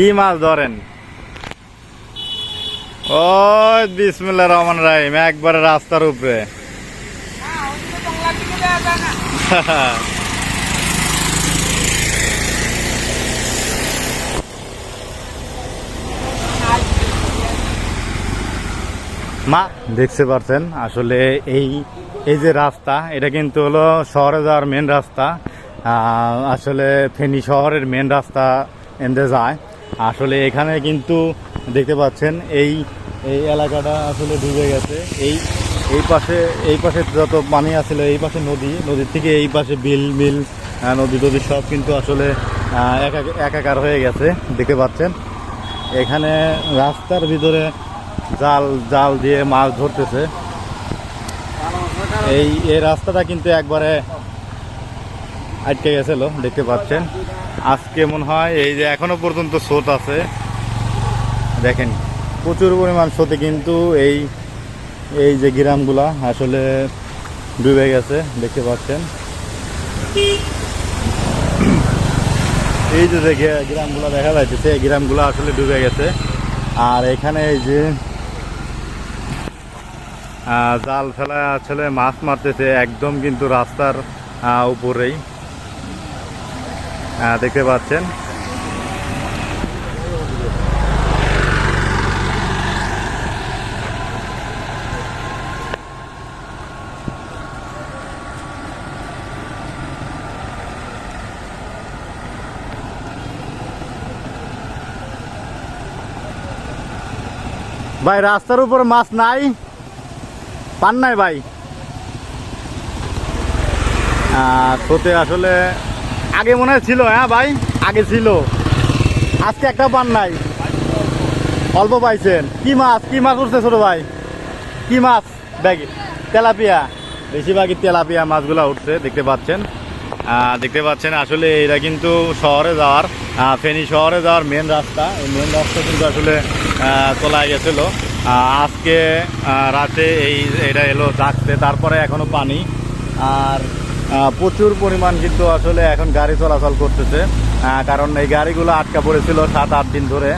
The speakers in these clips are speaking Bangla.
কি মাছ ধরেন? ও বিসমুল্লাহ রহমান রাহিম, একবারে রাস্তার উপরে। মা, দেখতে পারছেন, আসলে এই এই যে রাস্তা, এটা কিন্তু হলো শহরে যাওয়ার মেন রাস্তা। আসলে ফেনী শহরের মেন রাস্তা এনতে যায়। আসলে এখানে কিন্তু দেখতে পাচ্ছেন, এই এই এলাকাটা আসলে ডুবে গেছে। এই এই পাশে এই পাশে যত পানি আসলে এই পাশে নদী, নদীর থেকে এই পাশে বিল, মিল নদী টদী সব কিন্তু আসলে একাকার হয়ে গেছে, দেখতে পাচ্ছেন। এখানে রাস্তার ভিতরে জাল জাল দিয়ে মাছ ধরতেছে। এই এই রাস্তাটা কিন্তু একবারে আটকে গেছিল, দেখতে পাচ্ছেন। আজকে মনে হয় এই যে এখনও পর্যন্ত স্রোত আছে। দেখেন, প্রচুর পরিমাণ স্রোতে কিন্তু এই এই যে গ্রামগুলা আসলে ডুবে গেছে, দেখতে পাচ্ছেন। এই যে গে- গ্রামগুলো দেখা যাচ্ছে এই গ্রামগুলো আসলে ডুবে গেছে। আর এখানে এই যে জাল ফেলা আসলে মাছ মারতেছে, একদম কিন্তু রাস্তার উপরেই। দেখতে পাচ্ছেন। ভাই রাস্তার উপর মাছ নাই? পান নাই ভাই? আসলে আগে মনে হয় ছিল হ্যাঁ ভাই? আগে ছিল। আজকে একটা পান নাই। অল্প পাইছেন। কি মাছ? কি মাছ উঠছে ছোট ভাই? কি মাছ? ব্যাগে। তেলাপিয়া। বেশিরভাগই তেলাপিয়া মাছগুলো উঠছে, দেখতে পাচ্ছেন। দেখতে পাচ্ছেন, আসলে এরা কিন্তু শহরে যাওয়ার ফেনী শহরে যাওয়ার মেন রাস্তা। এই মেন রাস্তা কিন্তু আসলে তোলায় গেছিল। আজকে রাতে এই, এটা এলো ডাকতে তারপরে এখনও পানি। আর প্রচুর পরিমাণ কিন্তু আসলে এখন গাড়ি চলাচল করতেছে। কারণ এই গাড়িগুলো আটকা পড়েছিল সাত, আট দিন ধরে।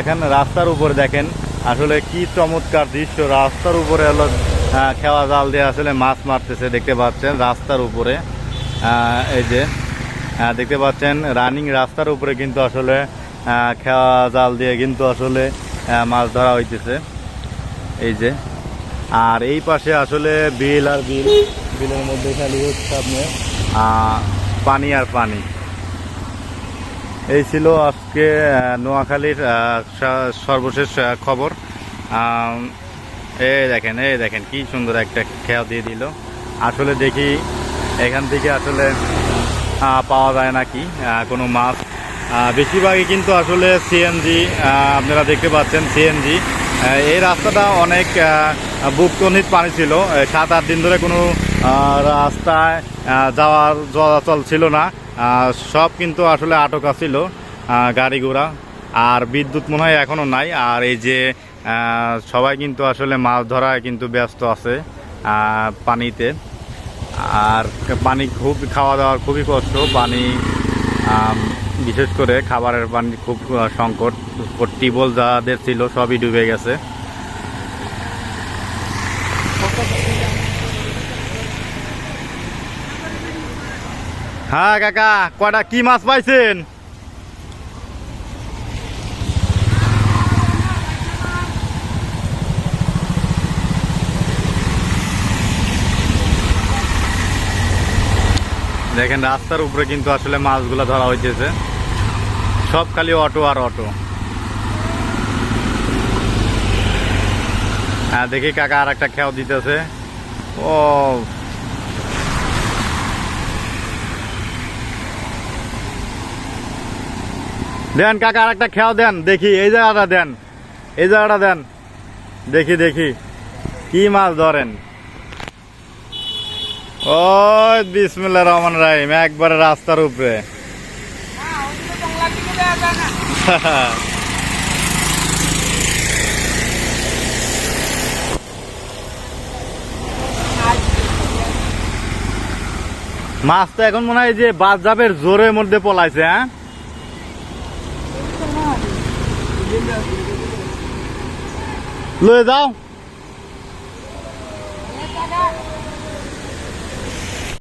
এখন রাস্তার উপরে দেখেন, আসলে কি চমৎকার দৃশ্য। রাস্তার উপরে হলো খেওয়া জাল দিয়ে আসলে মাছ মারতেছে, দেখতে পাচ্ছেন রাস্তার উপরে। এই যে দেখতে পাচ্ছেন রানিং রাস্তার উপরে কিন্তু আসলে খেওয়া জাল দিয়ে কিন্তু আসলে মাছ ধরা হইতেছে। এই যে, আর এই পাশে আসলে বিল আর বিল। বিলের মধ্যে খালি হচ্ছে আপনার পানি আর পানি। এই ছিল আজকে নোয়াখালীর সর্বশেষ খবর। এই দেখেন এই দেখেন, কি সুন্দর একটা খেয়া দিয়ে দিল। আসলে দেখি এখান থেকে আসলে পাওয়া যায় নাকি কোনো মাছ। বেশিরভাগই কিন্তু আসলে সিএনজি আপনারা দেখতে পাচ্ছেন সিএনজি। এই রাস্তাটা অনেক বুকতনিত পানি ছিল। সাত আট দিন ধরে কোনো রাস্তায় যাওয়ার চলাচল ছিল না। সব কিন্তু আসলে আটক ছিল গাড়ি ঘোড়া। আর বিদ্যুৎ মনে হয় এখনও নাই। আর এই যে সবাই কিন্তু আসলে মাছ ধরায় কিন্তু ব্যস্ত আছে পানিতে। আর পানি খুব খাওয়া দাওয়ার খুবই কষ্ট। পানি বিশেষ করে খাবারের পানি খুব আহ, টিবল যাদের ছিল, সবই ডুবে গেছে। হ্যাঁ কাকা কটা কি মাছ পাইছেন? দেখেন, রাস্তার উপরে কিন্তু আসলে মাছগুলো ধরা হইতেছে। সব খালি অটো আর অটো। হ্যাঁ দেখি কাকা আর একটা খেয়াও দিতেছে। ও। দেন কাকা আর একটা খেয়াও দেন দেখি এই জায়গাটা দেন এই জায়গাটা দেন। দেখি দেখি কি মাছ ধরেন। ও বিসমুল্লাহ রহমান রাহিম একবারে রাস্তার উপরে। মাছ তো এখন মনে হয় যে বাস জাপের জোরের মধ্যে পলাইছে হ্যাঁ? লয়ে যাও।